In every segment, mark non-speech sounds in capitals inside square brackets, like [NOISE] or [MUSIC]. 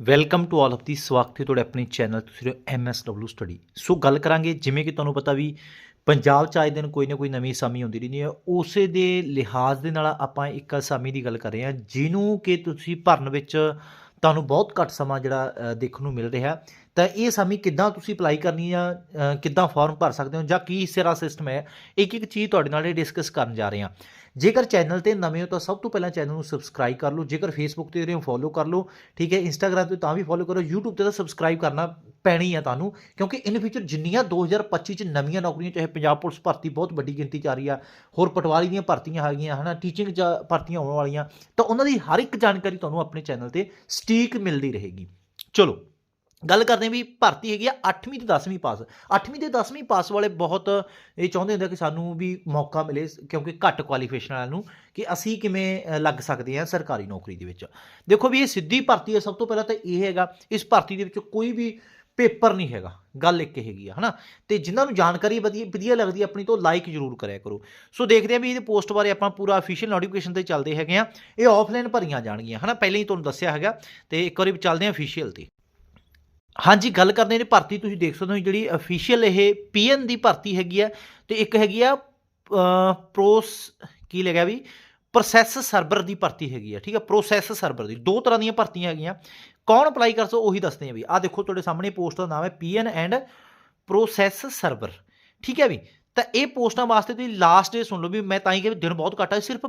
Welcome to all of the ਸਵਾਗਤ ਹੈ ਤੁਹਾਡੇ ਆਪਣੇ ਚੈਨਲ ਤੁਸੀਂ ਰਹੇ ਐਮਐਸਡਬਲਯੂ ਸਟੱਡੀ ਸੋ ਗੱਲ ਕਰਾਂਗੇ, ਜਿਵੇਂ ਕਿ ਤੁਹਾਨੂੰ ਪਤਾ ਵੀ ਪੰਜਾਬ ਚ ਆਏ ਦਿਨ ਕੋਈ ਨਾ ਕੋਈ ਨਵੀਂ ਅਸਾਮੀ ਆਉਂਦੀ ਰਹਿੰਦੀ ਹੈ। ਉਸੇ ਦੇ ਲਿਹਾਜ਼ ਦੇ ਨਾਲ ਆਪਾਂ ਇੱਕ ਅਸਾਮੀ ਦੀ ਗੱਲ ਕਰ ਰਹੇ ਹਾਂ, ਜਿਹਨੂੰ ਕਿ ਤੁਸੀਂ ਭਰਨ ਵਿੱਚ ਤੁਹਾਨੂੰ ਬਹੁਤ ਘੱਟ ਸਮਾਂ ਜਿਹੜਾ ਦੇਖਣ ਨੂੰ ਮਿਲ ਰਿਹਾ। ਤਾਂ ਇਹ ਅਸਾਮੀ ਕਿੱਦਾਂ ਤੁਸੀਂ ਅਪਲਾਈ ਕਰਨੀ ਆ ਕਿੱਦਾਂ ਫਾਰਮ ਭਰ ਸਕਦੇ ਹੋ ਜਾਂ ਕੀ ਸਿਰਾ ਸਿਸਟਮ ਹੈ? ਇੱਕ ਇੱਕ ਚੀਜ਼ ਤੁਹਾਡੇ ਨਾਲ ਡਿਸਕਸ ਕਰਨ ਜਾ ਰਹੇ ਹਾਂ। ਜੇਕਰ ਚੈਨਲ ਤੇ ਨਵੇਂ ਹੋ ਤਾਂ ਸਭ ਤੋਂ ਪਹਿਲਾਂ ਚੈਨਲ ਨੂੰ ਸਬਸਕ੍ਰਾਈਬ ਕਰ ਲਓ, ਜੇਕਰ ਫੇਸਬੁੱਕ ਤੇ ਰਹੇ ਫੋਲੋ ਕਰ ਲਓ, ਠੀਕ ਹੈ? ਇੰਸਟਾਗ੍ਰam ਤੇ ਤਾਂ ਵੀ ਫੋਲੋ ਕਰੋ, YouTube ਤੇ ਤਾਂ ਸਬਸਕ੍ਰਾਈਬ ਕਰਨਾ ਪੈਣੀ ਹੈ ਤੁਹਾਨੂੰ, ਕਿਉਂਕਿ ਇਨ ਫਿਊਚਰ ਜਿੰਨੀਆਂ 2025 ਚ ਨਵੀਆਂ ਨੌਕਰੀਆਂ, ਚਾਹੇ ਪੰਜਾਬ ਪੁਲਿਸ ਭਰਤੀ ਬਹੁਤ ਵੱਡੀ ਗਿਣਤੀ ਚ ਆ ਰਹੀ ਆ, ਹੋਰ ਪਟਵਾਰੀ ਦੀਆਂ ਭਰਤੀਆਂ ਹੈਗੀਆਂ ਹਨਾ ਟੀਚਿੰਗ ਚ ਭਰਤੀਆਂ ਹੋਣ ਵਾਲੀਆਂ, ਤਾਂ ਉਹਨਾਂ ਦੀ ਹਰ ਇੱਕ ਜਾਣਕਾਰੀ ਤੁਹਾਨੂੰ ਆਪਣੇ ਚੈਨਲ ਤੇ ਸਟੀਕ ਮਿਲਦੀ ਰਹੇਗੀ। ਚਲੋ ਗੱਲ ਕਰਦੇ ਹਾਂ ਵੀ ਭਰਤੀ ਹੈਗੀ ਆ 8ਵੀਂ ਤੇ 10ਵੀਂ ਪਾਸ। 8ਵੀਂ ਤੇ 10ਵੀਂ ਪਾਸ ਵਾਲੇ ਬਹੁਤ ਇਹ ਚਾਹੁੰਦੇ ਹੁੰਦੇ ਕਿ ਸਾਨੂੰ ਵੀ ਮੌਕਾ ਮਿਲੇ, ਕਿਉਂਕਿ ਘੱਟ ਕੁਆਲੀਫਿਕੇਸ਼ਨ ਵਾਲਿਆਂ ਨੂੰ ਕਿ ਅਸੀਂ ਕਿਵੇਂ ਲੱਗ ਸਕਦੇ ਹਾਂ ਸਰਕਾਰੀ ਨੌਕਰੀ ਦੇ ਵਿੱਚ। ਦੇਖੋ ਵੀ ਇਹ ਸਿੱਧੀ ਭਰਤੀ ਹੈ, ਸਭ ਤੋਂ ਪਹਿਲਾਂ ਤਾਂ ਇਹ ਹੈਗਾ, ਇਸ ਭਰਤੀ ਦੇ ਵਿੱਚ ਕੋਈ ਵੀ ਪੇਪਰ ਨਹੀਂ ਹੈਗਾ, ਗੱਲ ਇੱਕ ਹੈਗੀ ਆ, ਹਨਾ? ਤੇ ਜਿਨ੍ਹਾਂ ਨੂੰ ਜਾਣਕਾਰੀ ਵਧੀਆ ਵਧੀਆ ਲੱਗਦੀ ਆਪਣੀ ਤੋਂ ਲਾਈਕ ਜ਼ਰੂਰ ਕਰਿਆ ਕਰੋ। ਸੋ ਦੇਖਦੇ ਆ ਵੀ ਇਹਦੇ ਪੋਸਟ ਬਾਰੇ ਆਪਾਂ ਪੂਰਾ ਅਫੀਸ਼ੀਅਲ ਨੋਟੀਫਿਕੇਸ਼ਨ ਤੇ ਚੱਲਦੇ ਹੈਗੇ ਆ। ਇਹ ਆਫਲਾਈਨ ਭਰੀਆਂ ਜਾਣਗੀਆਂ, ਹਨਾ? ਪਹਿਲਾਂ ਹੀ ਤੁਹਾਨੂੰ ਦੱਸਿਆ ਹੈਗਾ, ਤੇ ਇੱਕ ਵਾਰੀ ਚੱਲਦੇ ਆ ਅਫੀਸ਼ੀਅਲ ਤੇ। ਹਾਂਜੀ, ਗੱਲ ਕਰਦੇ ਨੇ ਭਰਤੀ। ਤੁਸੀਂ ਦੇਖ ਸਕਦੇ ਹੋ ਜਿਹੜੀ ਅਫੀਸ਼ੀਅਲ ਇਹ ਪੀਐਨ ਦੀ ਭਰਤੀ ਹੈਗੀ ਆ ਤੇ ਇੱਕ ਹੈਗੀ ਆ ਪ੍ਰੋਸ ਕੀ ਲਿਖਿਆ ਵੀ? ਪ੍ਰੋਸੈਸ ਸਰਵਰ ਦੀ ਭਰਤੀ ਹੈਗੀ ਆ, ਠੀਕ ਆ? ਪ੍ਰੋਸੈਸ ਸਰਵਰ ਦੀ ਦੋ ਤਰ੍ਹਾਂ ਦੀਆਂ ਭਰਤੀਆਂ ਹੈਗੀਆਂ। ਕੌਣ ਅਪਲਾਈ ਕਰ ਸਕਦਾ, ਉਹੀ ਦੱਸਦੇ ਆ ਵੀ। ਆ ਦੇਖੋ ਤੁਹਾਡੇ ਸਾਹਮਣੇ ਪੋਸਟ ਦਾ ਨਾਮ ਹੈ ਪੀਐਨ ਐਂਡ ਪ੍ਰੋਸੈਸ ਸਰਵਰ ਠੀਕ ਹੈ ਵੀ? ਤਾਂ ਇਹ ਪੋਸਟਾਂ ਵਾਸਤੇ ਤੁਸੀਂ ਲਾਸਟ ਡੇ ਸੁਣ ਲਓ ਵੀ ਮੈਂ ਤਾਂ ਹੀ ਕਿ ਦਿਨ ਬਹੁਤ ਘੱਟ ਹੈ ਸਿਰਫ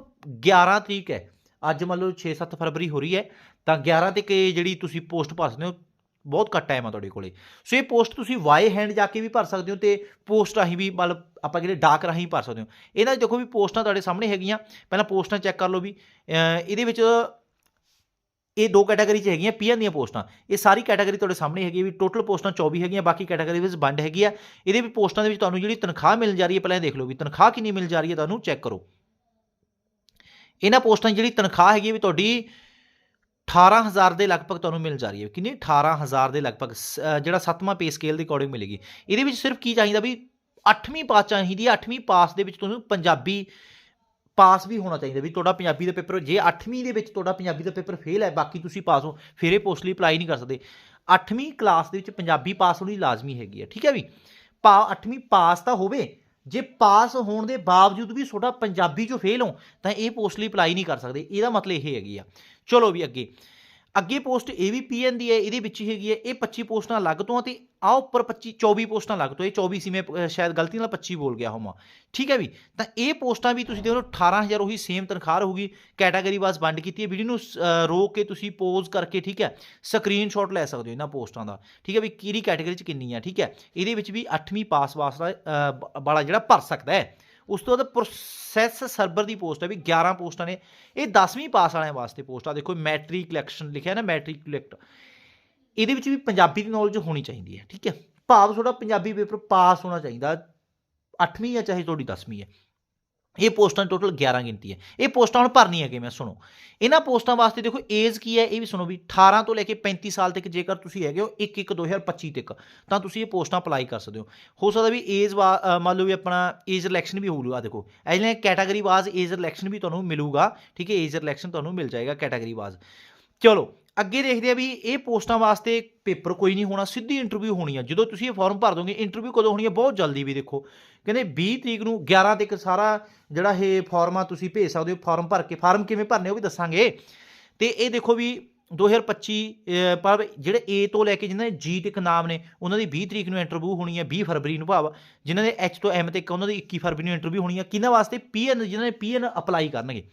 11 ਤਰੀਕ ਹੈ। ਅੱਜ ਮੰਨ ਲਓ 6-7 ਫਰਵਰੀ ਹੋ ਰਹੀ ਹੈ, ਤਾਂ 11 ਤੱਕ ਜਿਹੜੀ ਤੁਸੀਂ ਪੋਸਟ ਭਰ ਸਕਦੇ ਹੋ ਬਹੁਤ ਘੱਟ ਟਾਈਮ ਆ ਤੁਹਾਡੇ ਕੋਲੇ। ਸੋ ਇਹ ਪੋਸਟ ਤੁਸੀਂ ਵਾਈ ਹੈਂਡ ਜਾ ਕੇ ਵੀ ਭਰ ਸਕਦੇ ਹੋ ਤੇ ਪੋਸਟ ਰਾਹੀਂ ਵੀ ਮਤਲਬ ਆਪਾਂ ਜਿਹੜੇ ਡਾਕ ਰਾਹੀਂ ਭਰ ਸਕਦੇ ਹੋ। ਇਹਨਾਂ 'ਚ ਦੇਖੋ ਵੀ ਪੋਸਟਾਂ ਤੁਹਾਡੇ ਸਾਹਮਣੇ ਹੈਗੀਆਂ। ਪਹਿਲਾਂ ਪੋਸਟਾਂ ਚੈੱਕ ਕਰ ਲਓ ਵੀ ਇਹਦੇ ਵਿੱਚ ਇਹ ਦੋ ਕੈਟਾਗਰੀ 'ਚ ਹੈਗੀਆਂ ਪੀਐਨ ਦੀਆਂ ਪੋਸਟਾਂ। ਇਹ ਸਾਰੀ ਕੈਟਾਗਰੀ ਤੁਹਾਡੇ ਸਾਹਮਣੇ ਹੈਗੀ ਵੀ ਟੋਟਲ ਪੋਸਟਾਂ 24 ਹੈਗੀਆਂ, ਬਾਕੀ ਕੈਟਾਗਰੀ ਵਿੱਚ ਵੰਡ ਹੈਗੀ ਆ। ਇਹਦੇ ਵੀ ਪੋਸਟਾਂ ਦੇ ਵਿੱਚ ਤੁਹਾਨੂੰ ਜਿਹੜੀ ਤਨਖਾਹ ਮਿਲ ਜਾ ਰਹੀ ਹੈ, ਪਹਿਲਾਂ ਇਹ ਦੇਖ ਲਓ ਵੀ ਤਨਖਾਹ ਕਿੰਨੀ ਮਿਲ ਜਾ ਰਹੀ ਹੈ, ਤੁਹਾਨੂੰ ਚੈੱਕ ਕਰੋ। ਇਹਨਾਂ ਪੋਸਟਾਂ ਦੀ ਜਿਹੜੀ ਤਨਖਾਹ ਹੈਗੀ ਹੈ ਵੀ ਤੁਹਾਡੀ 18000 ਦੇ ਲਗਭਗ ਤੁਹਾਨੂੰ ਮਿਲ ਜਾ ਰਹੀ ਹੈ। ਕਿੰਨੀ 18000 ਦੇ ਲਗਭਗ ਸ- ਜਿਹੜਾ ਸੱਤਵਾਂ ਪੇ ਸਕੇਲ ਦੇ ਅਕੋਰਡਿੰਗ ਮਿਲੇਗੀ। ਇਹਦੇ ਵਿੱਚ ਸਿਰਫ ਕੀ ਚਾਹੀਦਾ ਵੀ 8ਵੀਂ ਪਾਸ ਚਾਹੀਦੀ ਹੈ। 8ਵੀਂ ਪਾਸ ਦੇ ਵਿੱਚ ਤੁਹਾਨੂੰ ਪੰਜਾਬੀ ਪਾਸ ਵੀ ਹੋਣਾ ਚਾਹੀਦਾ ਵੀ ਤੁਹਾਡਾ ਪੰਜਾਬੀ ਦਾ ਪੇਪਰ, ਜੇ 8ਵੀਂ ਦੇ ਵਿੱਚ ਤੁਹਾਡਾ ਪੰਜਾਬੀ ਦਾ ਪੇਪਰ ਫੇਲ ਹੈ, ਬਾਕੀ ਤੁਸੀਂ ਪਾਸ ਹੋ, ਫਿਰ ਇਹ ਪੋਸਟ ਲਈ ਅਪਲਾਈ ਨਹੀਂ ਕਰ ਸਕਦੇ। 8ਵੀਂ ਕਲਾਸ ਦੇ ਵਿੱਚ ਪੰਜਾਬੀ ਪਾਸ ਹੋਣੀ ਲਾਜ਼ਮੀ ਹੈਗੀ ਹੈ। ਠੀਕ ਹੈ ਵੀ? ਪਾ 8ਵੀਂ ਪਾਸ ਤਾਂ ਹੋਵੇ ਜੇ ਪਾਸ ਹੋਣ ਦੇ ਬਾਵਜੂਦ ਵੀ ਤੁਹਾਡਾ ਪੰਜਾਬੀ ਚੋਂ ਫੇਲ ਹੋ, ਤਾਂ ਇਹ ਪੋਸਟ ਲਈ ਅਪਲਾਈ ਨਹੀਂ ਕਰ ਸਕਦੇ। ਇਹਦਾ ਮਤਲਬ ਇਹ ਹੈਗੀ ਆ। ਚਲੋ ਵੀ ਅੱਗੇ। ਅੱਗੇ ਪੋਸਟ ਇਹ ਵੀ ਪੀਐਨ ਦੀ ਹੈ ਇਹਦੇ ਵਿੱਚ ਹੀ ਹੈਗੀ ਹੈ ਇਹ 25 ਪੋਸਟਾਂ ਅਲੱਗ ਤੋਂ ਆ ਤੇ ਆ ਉੱਪਰ 25 24 ਪੋਸਟਾਂ ਅਲੱਗ ਤੋਂ ਇਹ 24 ਸੀ ਮੈਂ ਸ਼ਾਇਦ ਗਲਤੀ ਨਾਲ 25 ਬੋਲ ਗਿਆ ਹੋਵਾਂ। ਠੀਕ ਹੈ ਵੀ? ਤਾਂ ਇਹ ਪੋਸਟਾਂ ਵੀ ਤੁਸੀਂ ਦੇਖ ਦੇਖੋ 18000 ਉਹੀ ਸੇਮ ਤਨਖਾਹ ਰਹੂਗੀ ਕੈਟਾਗਰੀ ਵਾਸ ਵੰਡ ਕੀਤੀ ਹੈ ਵੀਡੀਓ ਨੂੰ ਅਹ, ਰੋਕ ਕੇ ਤੁਸੀਂ ਪੋਜ਼ ਕਰਕੇ ਠੀਕ ਹੈ ਸਕਰੀਨਸ਼ਾਟ ਲੈ ਸਕਦੇ ਹੋ ਇਹਨਾਂ ਪੋਸਟਾਂ ਦਾ। ਠੀਕ ਹੈ ਵੀ ਕਿਹੜੀ ਕੈਟਾਗਰੀ ਚ ਕਿੰਨੀ ਆ ਠੀਕ ਹੈ? ਇਹਦੇ ਵਿੱਚ ਵੀ 8ਵੀਂ ਪਾਸ ਵਾਸਤਾ ਅਹ, ਬ- ਵਾਲਾ ਜਿਹੜਾ ਭਰ ਸਕਦਾ ਹੈ। ਉਸ ਤੋਂ ਬਾਅਦ ਪ੍ਰੋਸੈਸ ਸਰਵਰ ਦੀ ਪੋਸਟ ਹੈ ਵੀ 11 ਪੋਸਟਾਂ ਨੇ। ਇਹ 10ਵੀਂ ਪਾਸ ਵਾਲਿਆਂ ਵਾਸਤੇ ਪੋਸਟ ਆ। ਦੇਖੋ ਮੈਟ੍ਰਿਕਲੇਸ਼ਨ ਲਿਖਿਆ ਨਾ ਮੈਟ੍ਰਿਕ ਕਲੈਕਟ ਇਹਦੇ ਵਿੱਚ ਵੀ ਪੰਜਾਬੀ ਦੀ ਨੌਲੇਜ ਹੋਣੀ ਚਾਹੀਦੀ ਹੈ, ਠੀਕ ਹੈ? ਭਾਵ ਤੁਹਾਡਾ ਪੰਜਾਬੀ ਪੇਪਰ ਪਾਸ ਹੋਣਾ ਚਾਹੀਦਾ 8ਵੀਂ ਜਾਂ ਚਾਹੇ ਤੁਹਾਡੀ 10ਵੀਂ ਹੈ। ਇਹ ਪੋਸਟਾਂ ਟੋਟਲ 11 ਗਿਣਤੀ ਹੈ। ਇਹ ਪੋਸਟਾਂ ਹੁਣ ਭਰਨੀਆਂ ਕਿਵੇਂ ਸੁਣੋ। ਇਹਨਾਂ ਪੋਸਟਾਂ ਵਾਸਤੇ ਦੇਖੋ ਏਜ ਕੀ ਹੈ, ਇਹ ਵੀ ਸੁਣੋ ਵੀ 18 ਤੋਂ ਲੈ ਕੇ 35 ਸਾਲ ਤੱਕ ਜੇਕਰ ਤੁਸੀਂ ਹੈਗੇ ਹੋ 1 1 2025 ਤੱਕ, ਤਾਂ ਤੁਸੀਂ ਇਹ ਪੋਸਟਾਂ ਅਪਲਾਈ ਕਰ ਸਕਦੇ ਹੋ। ਹੋ ਸਕਦਾ ਵੀ ਏਜ ਮੰਨ ਲਓ ਵੀ ਆਪਣਾ ਏਜ ਰਿਲੈਕਸ਼ਨ ਵੀ ਹੋਊਗਾ ਦੇਖੋ। ਐਜਲੇ ਕੈਟਾਗਰੀ ਵਾਜ਼ ਏਜ ਰਿਲੈਕਸ਼ਨ ਵੀ ਤੁਹਾਨੂੰ ਮਿਲੂਗਾ, ਠੀਕ ਹੈ ਏਜ ਰਿਲੈਕਸ਼ਨ ਤੁਹਾਨੂੰ ਮਿਲ ਜਾਏਗਾ ਕੈਟਾਗਰੀ ਵਾਜ਼ ਚਲੋ ਅੱਗੇ ਦੇਖਦੇ ਆ ਵੀ ਇਹ ਪੋਸਟਾਂ ਵਾਸਤੇ ਪੇਪਰ ਕੋਈ ਨਹੀਂ ਹੋਣਾ ਸਿੱਧੀ ਇੰਟਰਵਿਊ ਹੋਣੀ ਆ। ਜਦੋਂ ਤੁਸੀਂ ਇਹ ਫਾਰਮ ਭਰ ਦੋਗੇ ਇੰਟਰਵਿਊ ਕਦੋਂ ਹੋਣੀ ਆ? ਬਹੁਤ ਜਲਦੀ ਵੀ ਦੇਖੋ। ਕਹਿੰਦੇ 20 ਤਰੀਕ ਨੂੰ 11 ਤੱਕ ਸਾਰਾ ਜਿਹੜਾ ਇਹ ਫਾਰਮ ਆ ਤੁਸੀਂ ਭੇਜ ਸਕਦੇ ਹੋ ਫਾਰਮ ਭਰ ਕੇ ਫਾਰਮ ਕਿਵੇਂ ਭਰਨੇ ਉਹ ਵੀ ਦੱਸਾਂਗੇ। ਤੇ ਇਹ ਦੇਖੋ ਵੀ 2025 ਅਹ, ਪਰ ਜਿਹੜੇ A ਤੋਂ ਲੈ ਕੇ ਜਿਨ੍ਹਾਂ ਦੇ G ਤੱਕ ਨਾਮ ਨੇ ਉਹਨਾਂ ਦੀ 20 ਤਰੀਕ ਨੂੰ ਇੰਟਰਵਿਊ ਹੋਣੀ ਹੈ 20 ਫਰਵਰੀ ਨੂੰ ਭਾਵ ਜਿਨ੍ਹਾਂ ਦੇ H ਤੋਂ M ਤੱਕ ਉਹਨਾਂ ਦੀ 21 ਫਰਵਰੀ ਨੂੰ ਇੰਟਰਵਿਊ ਹੋਣੀ ਹੈ ਕਿਹਨਾਂ ਵਾਸਤੇ? PN ਜਿਨ੍ਹਾਂ ਨੇ PN ਅਪਲਾਈ ਕਰਨਗੇ।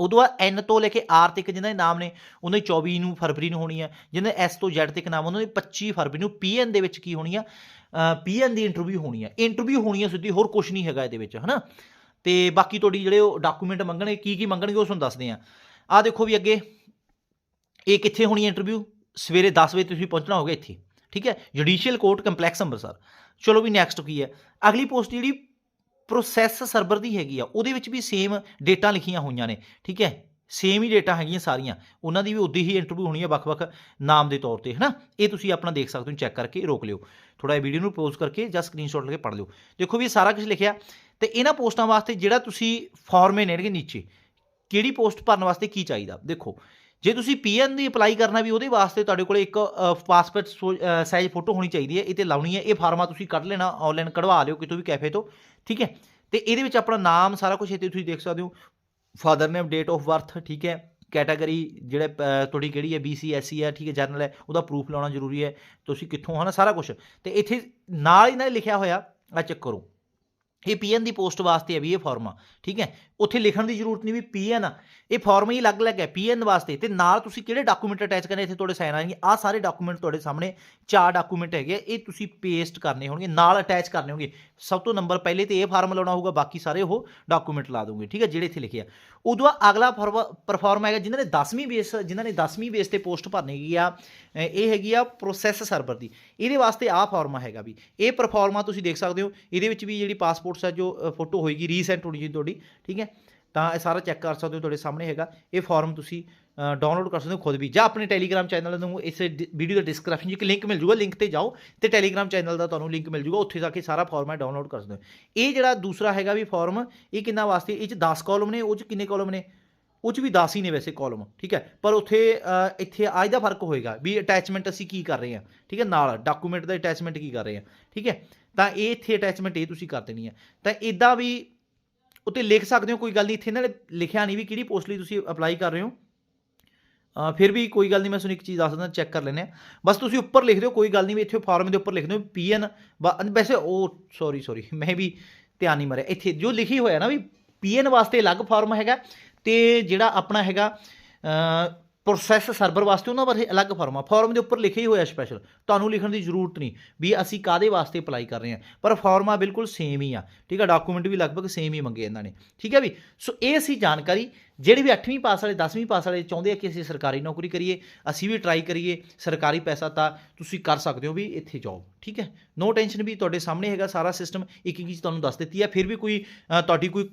ਉਦੋਂ ਬਾਅਦ N ਤੋਂ ਲੈ ਕੇ R ਤੱਕ ਜਿਹਨਾਂ ਦੇ ਨਾਮ ਨੇ, ਉਹਨਾਂ ਦੀ 24 ਨੂੰ ਫਰਵਰੀ ਨੂੰ ਹੋਣੀ ਹੈ ਜਿਹਨਾਂ ਦੇ S ਤੋਂ Z ਤੱਕ ਨਾਮ, ਉਹਨਾਂ ਦੀ 25 ਫਰਵਰੀ ਨੂੰ PN ਦੇ ਵਿੱਚ ਕੀ ਹੋਣੀ ਆ? PN ਦੀ ਇੰਟਰਵਿਊ ਹੋਣੀ ਆ। ਇੰਟਰਵਿਊ ਹੋਣੀ ਆ ਸਿੱਧੀ, ਹੋਰ ਕੁਝ ਨਹੀਂ ਹੈਗਾ ਇਹਦੇ ਵਿੱਚ, ਹਨਾ? ਤੇ ਬਾਕੀ ਤੁਹਾਡੀ ਜਿਹੜੇ ਉਹ ਡਾਕੂਮੈਂਟ ਮੰਗਣਗੇ, ਕੀ ਕੀ ਮੰਗਣਗੇ ਉਹ ਤੁਹਾਨੂੰ ਦੱਸਦੇ ਆ। ਆ ਦੇਖੋ ਵੀ ਅੱਗੇ, ਇਹ ਕਿੱਥੇ ਹੋਣੀ ਹੈ ਇੰਟਰਵਿਊ ਸਵੇਰੇ 10 ਵਜੇ ਤੁਸੀਂ ਪਹੁੰਚਣਾ ਹੋਗਾ ਇੱਥੇ, ਠੀਕ ਹੈ? Judicial court complex Amritsar. ਚਲੋ ਵੀ ਨੈਕਸਟ ਕੀ ਹੈ? ਅਗਲੀ ਪੋਸਟ ਜਿਹੜੀ ਪ੍ਰੋਸੈਸ ਸਰਵਰ ਦੀ ਹੈਗੀ ਆ, ਉਹਦੇ ਵਿੱਚ ਵੀ ਸੇਮ ਡੇਟਾ ਲਿਖੀਆਂ ਹੋਈਆਂ ਨੇ, ਠੀਕ ਹੈ? ਸੇਮ ਹੀ ਡੇਟਾ ਹੈਗੀਆਂ ਸਾਰੀਆਂ, ਉਹਨਾਂ ਦੀ ਵੀ ਉਦੀ ਹੀ ਇੰਟਰਵਿਊ ਹੋਣੀ ਹੈ ਵੱਖ-ਵੱਖ ਨਾਮ ਦੇ ਤੌਰ ਤੇ, ਹਨਾ? ਇਹ ਤੁਸੀਂ ਆਪਣਾ ਦੇਖ ਸਕਦੇ ਹੋ ਚੈੱਕ ਕਰਕੇ ਰੋਕ ਲਿਓ। ਥੋੜਾ ਇਹ ਵੀਡੀਓ ਨੂੰ ਪੋਜ਼ ਕਰਕੇ ਜਾਂ ਸਕਰੀਨਸ਼ਾਟ ਲੈ ਕੇ ਪੜ੍ਹ ਲਿਓ। ਦੇਖੋ ਵੀ ਸਾਰਾ ਕੁਝ ਲਿਖਿਆ, ਤੇ ਇਹਨਾਂ ਪੋਸਟਾਂ ਵਾਸਤੇ ਜਿਹੜਾ ਤੁਸੀਂ ਫਾਰਮੇ ਨੇੜਗੇ ਨੀਚੇ, ਕਿਹੜੀ ਪੋਸਟ ਭਰਨ ਵਾਸਤੇ ਕੀ ਚਾਹੀਦਾ? ਦੇਖੋ ਜੇ ਤੁਸੀਂ ਪੀਐਨ ਦੀ ਅਪਲਾਈ ਕਰਨਾ ਵੀ ਉਹਦੇ ਵਾਸਤੇ ਤੁਹਾਡੇ ਕੋਲ ਇੱਕ ਪਾਸਪੋਰਟ ਸਾਈਜ਼ ਫੋਟੋ ਹੋਣੀ ਚਾਹੀਦੀ ਹੈ, ਇਹ ਤੇ ਲਾਉਣੀ ਹੈ, ਇਹ ਫਾਰਮਾ ਤੁਸੀਂ ਕੱਢ ਲੈਣਾ ਆਨਲਾਈਨ ਕਢਵਾ ਲਿਓ ਕਿਤੋਂ ਵੀ ਕੈਫੇ ਤੋਂ, ਠੀਕ ਹੈ? ਤੇ ਇਹਦੇ ਵਿੱਚ ਆਪਣਾ ਨਾਮ, ਸਾਰਾ ਕੁਝ ਇੱਥੇ ਤੁਸੀਂ ਦੇਖ ਸਕਦੇ ਹੋ father name date of birth ਠੀਕ ਹੈ? ਕੈਟਾਗਰੀ ਜਿਹੜੇ ਤੁਹਾਡੀ ਕਿਹੜੀ ਹੈ ਬੀਸੀ ਐਸਸੀ e ਹੈ, ਠੀਕ ਹੈ ਜਰਨਲ ਹੈ, ਉਹਦਾ ਪ੍ਰੂਫ ਲਾਉਣਾ ਜ਼ਰੂਰੀ ਹੈ, ਤੁਸੀਂ ਕਿੱਥੋਂ ਹਨਾ, ਸਾਰਾ ਕੁਝ ਤੇ ਇੱਥੇ ਨਾਲ ਹੀ ਨਾਲ ਲਿਖਿਆ ਹੋਇਆ ਆ ਚੈੱਕ ਕਰੋ। ਇਹ ਪੀਐਨ ਦੀ ਪੋਸਟ ਵਾਸਤੇ ਹੈ ਵੀ ਇਹ ਫਾਰਮ ਆ ਠੀਕ ਹੈ? ਉੱਥੇ ਲਿਖਣ ਦੀ ਜ਼ਰੂਰਤ ਨਹੀਂ ਵੀ ਪੀਐਨ ਆ। ਇਹ ਫਾਰਮ ਹੀ ਅਲੱਗ-ਅਲੱਗ ਹੈ ਪੀਐਨ ਵਾਸਤੇ ਤੇ ਨਾਲ ਤੁਸੀਂ ਕਿਹੜੇ ਡਾਕੂਮੈਂਟ ਅਟੈਚ ਕਰਨੇ ਇੱਥੇ ਤੁਹਾਡੇ ਸਾਈਨ ਆਣਗੇ? ਆ ਸਾਰੇ ਡਾਕੂਮੈਂਟ ਤੁਹਾਡੇ ਸਾਹਮਣੇ ਚਾਰ ਡਾਕੂਮੈਂਟ ਹੈਗੇ ਆ, ਇਹ ਤੁਸੀਂ ਪੇਸਟ ਕਰਨੇ ਹੋਣਗੇ ਨਾਲ ਅਟੈਚ ਕਰਨੇ ਹੋਣਗੇ। ਸਭ ਤੋਂ ਨੰਬਰ ਪਹਿਲੇ ਤੇ ਇਹ ਫਾਰਮ ਲਾਉਣਾ ਹੋਊਗਾ, ਬਾਕੀ ਸਾਰੇ ਉਹ ਡਾਕੂਮੈਂਟ ਲਾ ਦੋਗੇ ਠੀਕ ਹੈ, ਜਿਹੜੇ ਇੱਥੇ ਲਿਖਿਆ ਉਦੋਂ ਬਾਅਦ ਅਗਲਾ ਪਰਫਾਰਮ ਹੈਗਾ, ਜਿਨ੍ਹਾਂ ਨੇ 10ਵੀਂ ਬੇਸ ਜਿਨ੍ਹਾਂ ਨੇ 10ਵੀਂ ਬੇਸ ਤੇ ਪੋਸਟ ਭਰਨੀ ਹੈਗੀ ਆ ਇਹ ਹੈਗੀ ਆ ਪ੍ਰੋਸੈਸ ਸਰਵਰ ਦੀ। ਇਹਦੇ ਵਾਸਤੇ ਆਹ ਫਾਰਮਾ ਹੈਗਾ ਵੀ। ਇਹ ਪਰਫਾਰਮਾ ਤੁਸੀਂ ਦੇਖ ਸਕਦੇ ਹੋ, ਇਹਦੇ ਵਿੱਚ ਵੀ ਜਿਹੜੀ ਪਾਸਪੋਰਟਸ ਹੈ ਜੋ ਫੋਟੋ ਹੋਏਗੀ ਰੀਸੈਂਟ ਹੋਣੀ ਜੀ ਤੁਹਾਡੀ, ਠੀਕ ਹੈ। ਤਾਂ ਇਹ ਸਾਰਾ ਚੈੱਕ ਕਰ ਸਕਦੇ ਹੋ, ਤੁਹਾਡੇ ਸਾਹਮਣੇ ਹੈਗਾ। ਇਹ ਫਾਰਮ ਤੁਸੀਂ ਡਾਊਨਲੋਡ ਕਰ ਸਕਦੇ ਹੋ ਖੁਦ ਵੀ। ਜਾਂ ਆਪਣੇ ਟੈਲੀਗ੍ਰਾਮ ਚੈਨਲ ਨੂੰ ਇਸ ਵੀਡੀਓ ਦੇ ਡਿਸਕ੍ਰਿਪਸ਼ਨ 'ਚ ਇੱਕ ਲਿੰਕ ਮਿਲ ਜੂਗਾ ਲਿੰਕ ਤੇ ਜਾਓ ਤੇ ਟੈਲੀਗ੍ਰਾਮ ਚੈਨਲ ਦਾ ਤੁਹਾਨੂੰ ਲਿੰਕ ਮਿਲ ਜੂਗਾ, ਉੱਥੇ ਜਾ ਕੇ ਸਾਰਾ ਫਾਰਮ ਹੈ ਡਾਊਨਲੋਡ ਕਰ ਸਕਦੇ ਹੋ। ਇਹ ਜਿਹੜਾ ਦੂਸਰਾ ਹੈਗਾ ਵੀ ਫਾਰਮ ਇਹ ਕਿੰਨਾ ਵਾਸਤੇ, ਇਹ 'ਚ 10 ਕਾਲਮ ਨੇ, ਉਹ 'ਚ ਕਿੰਨੇ ਕਾਲਮ ਨੇ? ਉਹ 'ਚ ਵੀ 10 ਹੀ ਨੇ ਵੈਸੇ ਕਾਲਮ ਠੀਕ ਹੈ? ਪਰ ਉੱਥੇ ਇੱਥੇ ਅੱਜ ਦਾ ਫ਼ਰਕ ਹੋਏਗਾ ਵੀ ਅਟੈਚਮੈਂਟ ਅਸੀਂ ਕੀ ਕਰ ਰਹੇ ਹਾਂ, ਠੀਕ ਹੈ? ਨਾਲ ਡਾਕੂਮੈਂਟ ਦਾ ਅਟੈਚਮੈਂਟ ਕੀ ਕਰ ਰਹੇ ਹਾਂ, ਠੀਕ ਹੈ? ਤਾਂ ਇਹ ਇੱਥੇ ਅਟੈਚਮੈਂਟ ਇਹ ਤੁਸੀਂ ਕਰ ਦੇਣੀ ਹੈ। ਤਾਂ ਇਦਾਂ ਵੀ ਉੱਤੇ ਲਿਖ ਸਕਦੇ ਹੋ, ਕੋਈ ਗੱਲ ਨਹੀਂ, ਇੱਥੇ ਇਹਨਾਂ ਨੇ ਲਿਖਿਆ ਨਹੀਂ ਵੀ ਕਿਹੜੀ ਪੋਸਟ ਲਈ ਤੁਸੀਂ ਅਪਲਾਈ ਕਰ ਰਹੇ ਹੋ। ਫਿਰ ਵੀ ਕੋਈ ਗੱਲ ਨਹੀਂ, ਮੈਂ ਤੁਹਾਨੂੰ ਇੱਕ ਚੀਜ਼ ਦੱਸ ਦਿੰਦਾ ਚੈੱਕ ਕਰ ਲੈਂਦੇ ਆ ਬਸ ਤੁਸੀਂ ਉੱਪਰ ਲਿਖ ਦਿਓ, ਕੋਈ ਗੱਲ ਨਹੀਂ ਵੀ ਇੱਥੇ ਫਾਰਮ ਦੇ ਉੱਪਰ ਲਿਖ ਦਿਓ, ਪੀਐਨ ਵੈਸੇ ਉਹ ਸੌਰੀ ਸੌਰੀ [LAUGHS] ਮੈਂ ਵੀ ਧਿਆਨ ਨਹੀਂ ਮਰਿਆ। ਇੱਥੇ ਜੋ ਲਿਖੀ ਹੋਇਆ ਨਾ ਵੀ ਪੀਐਨ ਵਾਸਤੇ ਅਲੱਗ ਫਾਰਮ ਹੈਗਾ ਤੇ ਜਿਹੜਾ ਆਪਣਾ ਹੈਗਾ ਪ੍ਰੋਸੈਸ ਸਰਵਰ ਵਾਸਤੇ ਉਹਨਾਂ ਬਾਰੇ ਅਲੱਗ ਫਾਰਮ ਆ। ਫਾਰਮ ਦੇ ਉੱਪਰ ਲਿਖਿਆ ਹੀ ਹੋਇਆ ਸਪੈਸ਼ਲ ਤੁਹਾਨੂੰ ਲਿਖਣ ਦੀ ਜ਼ਰੂਰਤ ਨਹੀਂ ਵੀ ਅਸੀਂ ਕਾਦੇ ਵਾਸਤੇ ਅਪਲਾਈ ਕਰ ਰਹੇ ਹਾਂ। ਪਰ ਫਾਰਮਾ ਬਿਲਕੁਲ ਸੇਮ ਹੀ ਆ। ਠੀਕ ਆ ਡਾਕੂਮੈਂਟ ਵੀ ਲਗਭਗ ਸੇਮ ਹੀ ਮੰਗੇ ਇਹਨਾਂ ਨੇ। ਠੀਕ ਹੈ ਵੀ? ਸੋ ਇਹ ਸੀ ਜਾਣਕਾਰੀ। ਜਿਹੜੇ ਵੀ 8ਵੀਂ ਪਾਸ ਵਾਲੇ 10ਵੀਂ ਪਾਸ ਵਾਲੇ ਚਾਹੁੰਦੇ ਆ ਕਿ ਅਸੀਂ ਸਰਕਾਰੀ ਨੌਕਰੀ ਕਰੀਏ, ਅਸੀਂ ਵੀ ਟਰਾਈ ਕਰੀਏ, ਸਰਕਾਰੀ ਪੈਸਾ ਤਾਂ ਤੁਸੀਂ ਕਰ ਸਕਦੇ ਹੋ ਵੀ ਇੱਥੇ ਜੌਬ ਠੀਕ ਹੈ? ਨੋ ਟੈਨਸ਼ਨ ਵੀ ਤੁਹਾਡੇ ਸਾਹਮਣੇ ਹੈਗਾ, ਸਾਰਾ ਸਿਸਟਮ ਇੱਕ ਇੱਕ ਚੀਜ਼ ਤੁਹਾਨੂੰ ਦੱਸ ਦਿੱਤੀ ਹੈ। ਫਿਰ ਵੀ ਕੋਈ ਤੁਹਾਡੀ ਕੋਈ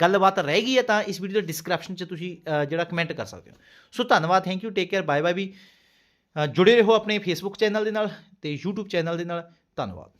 ਗੱਲਬਾਤ ਰਹਿ ਗਈ ਹੈ ਤਾਂ ਇਸ ਵੀਡੀਓ ਦੇ ਡਿਸਕ੍ਰਿਪਸ਼ਨ 'ਚ ਤੁਸੀਂ ਜਿਹੜਾ ਕਮੈਂਟ ਕਰ ਸਕਦੇ ਹੋ। ਸੋ ਧੰਨਵਾਦ thank you take care bye bye ਵੀ ਜੁੜੇ ਰਹੋ ਆਪਣੇ ਫੇਸਬੁੱਕ ਚੈਨਲ ਦੇ ਨਾਲ ਤੇ YouTube ਚੈਨਲ ਦੇ ਨਾਲ। ਧੰਨਵਾਦ।